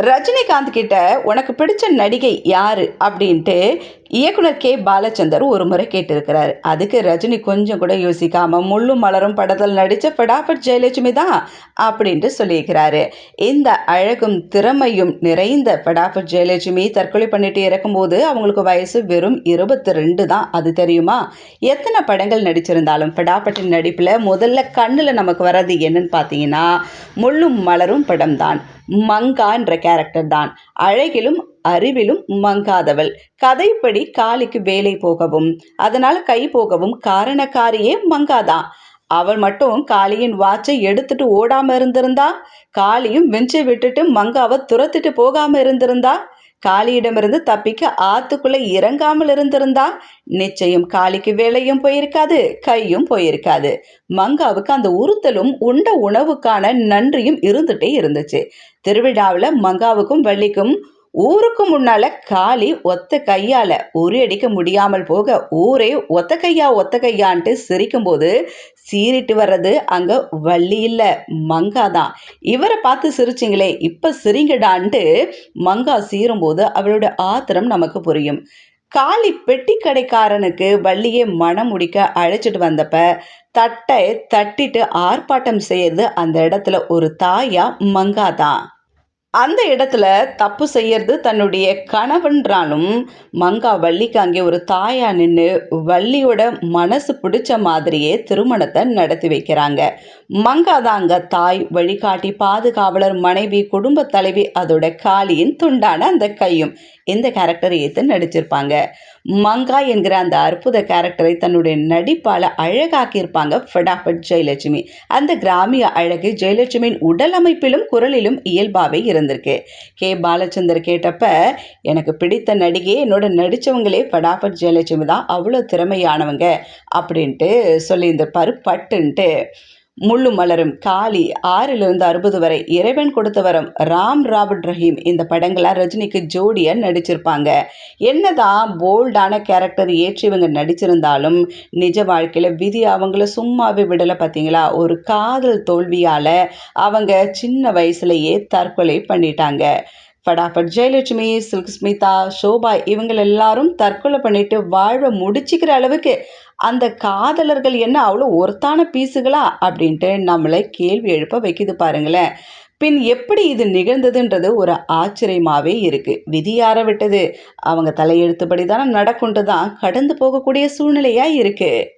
ரஜினிகாந்த் கிட்ட உனக்கு பிடிச்ச நடிகை யாரு அப்படின்ட்டு இயக்குனர் கே. பாலச்சந்தர் ஒரு முறை கேட்டிருக்கிறார். அதுக்கு ரஜினி கொஞ்சம் கூட யோசிக்காம முள்ளும் மலரும் படத்தில் நடித்த ஃபடாஃபட் ஜெயலட்சுமி தான் அப்படின்ட்டு சொல்லியிருக்கிறாரு. இந்த அழகும் திறமையும் நிறைந்த ஃபடாஃபட் ஜெயலட்சுமி தற்கொலை பண்ணிட்டு இறக்கும்போது அவங்களுக்கு வயசு வெறும் இருபத்தி ரெண்டு தான். அது தெரியுமா? எத்தனை படங்கள் நடிச்சிருந்தாலும் ஃபடாஃபட்டின் நடிப்பில் முதல்ல கண்ணில் நமக்கு வர்றது என்னன்னு பார்த்தீங்கன்னா முள்ளும் மலரும் படம் தான் மங்கான்ற கேரக்டர் தான். அழகிலும் அறிவிலும் மங்காதவள். கதைப்படி காளிக்கு வேலை போகவும் அதனால் கை போகவும் காரணக்காரியே மங்காதான் அவள் மட்டும் காளியின் வாட்சை எடுத்துட்டு ஓடாம இருந்திருந்தா? காளியும் வெஞ்சை விட்டுட்டு மங்காவை துரத்திட்டு போகாம இருந்திருந்தா? காளியிடமிருந்து தப்பிக்க ஆத்துக்குள்ள இறங்காமல் இருந்திருந்தா? நிச்சயம் காளிக்கு வேலையும் போயிருக்காது கையும் போயிருக்காது. மங்காவுக்கு அந்த உறுத்தலும் உண்ட உணவுக்கான நன்றியும் இருந்துட்டே இருந்துச்சு. திருவிழாவில் மங்காவுக்கும் வள்ளிக்கும் ஊருக்கு முன்னால காளி ஒத்த கையால உரி அடிக்க முடியாமல் போக ஊரே ஒத்த கையா ஒத்த கையான்ட்டு சிரிக்கும்போது சீறிட்டு வர்றது அங்க வள்ளி இல்ல மங்கா தான். இவரை பார்த்து சிரிச்சிங்களே இப்ப சிரிங்கடான்ட்டு மங்கா சீரும்போது அவளோட ஆத்திரம் நமக்கு புரியும். காளி பெட்டி கடைக்காரனுக்கு வள்ளியை மனம் முடிக்க அழைச்சிட்டு வந்தப்ப தட்டை தட்டிட்டு ஆர்ப்பாட்டம் செய்யறது அந்த இடத்துல ஒரு தாயா மங்கா தான். அந்த இடத்துல தப்பு செய்யறது தன்னுடைய கணவன்றாலும் மங்கா வள்ளிக்கு அங்கே ஒரு தாயா நின்று வள்ளியோட மனசு பிடிச்ச மாதிரியே திருமணத்தை நடத்தி வைக்கிறாங்க. மங்கா தான் அங்க தாய் வழிகாட்டி பாதுகாவலர் மனைவி குடும்ப தலைவி அதோட காளியின் துண்டான அந்த கையும். இந்த கேரக்டர் ஏற்று நடிச்சிருப்பாங்க. மங்கா என்கிற அந்த அற்புத கேரக்டரை தன்னுடைய நடிப்பால் அழகாக்கியிருப்பாங்க ஃபடாஃபட் ஜெயலட்சுமி. அந்த கிராமிய அழகு ஜெயலட்சுமியின் உடல் அமைப்பிலும் குரலிலும் இயல்பாகவே இருந்திருக்கு. கே. பாலச்சந்தர் கேட்டப்ப எனக்கு பிடித்த நடிகை என்னோட நடித்தவங்களே ஃபடாஃபட் ஜெயலட்சுமி தான் அவ்வளோ திறமையானவங்க அப்படின்ட்டு சொல்லியிருந்திருப்பார் பட்டுன்ட்டு. முள்ளு மலரும். காளி ஆறிலிருந்து அறுபது வரை இறைவன் கொடுத்த வரம் ராம் ராபர்ட் ரஹீம். இந்த படங்களாக ரஜினிக்கு ஜோடியாக நடிச்சிருப்பாங்க. என்னதான் போல்டான கேரக்டர் ஏற்றி இவங்க நடிச்சிருந்தாலும் நிஜ வாழ்க்கையில் விதி அவங்கள சும்மாவே விடலை பார்த்தீங்களா ஒரு காதல் தோல்வியால் அவங்க சின்ன வயசுலேயே தற்கொலை பண்ணிட்டாங்க. ஃபடாஃபட் ஜெயலட்சுமி சில்க் ஸ்மிதா ஷோபா இவங்க எல்லாரும் தற்கொலை பண்ணிட்டு வாழ்வை முடிச்சுக்கிற அளவுக்கு அந்த காதலர்கள் என்ன அவ்வளோ ஒருத்தான பீஸுகளா அப்படின்ட்டு நம்மளை கேள்வி எழுப்ப வைக்குது பாருங்களேன். பின் எப்படி இது நிகழ்ந்ததுன்றது ஒரு ஆச்சரியமாகவே இருக்குது விதி யார விட்டது? அவங்க தலையெழுத்துப்படி தானே நடக்குன்ட்டு தான் கடந்து போகக்கூடிய சூழ்நிலையாக இருக்குது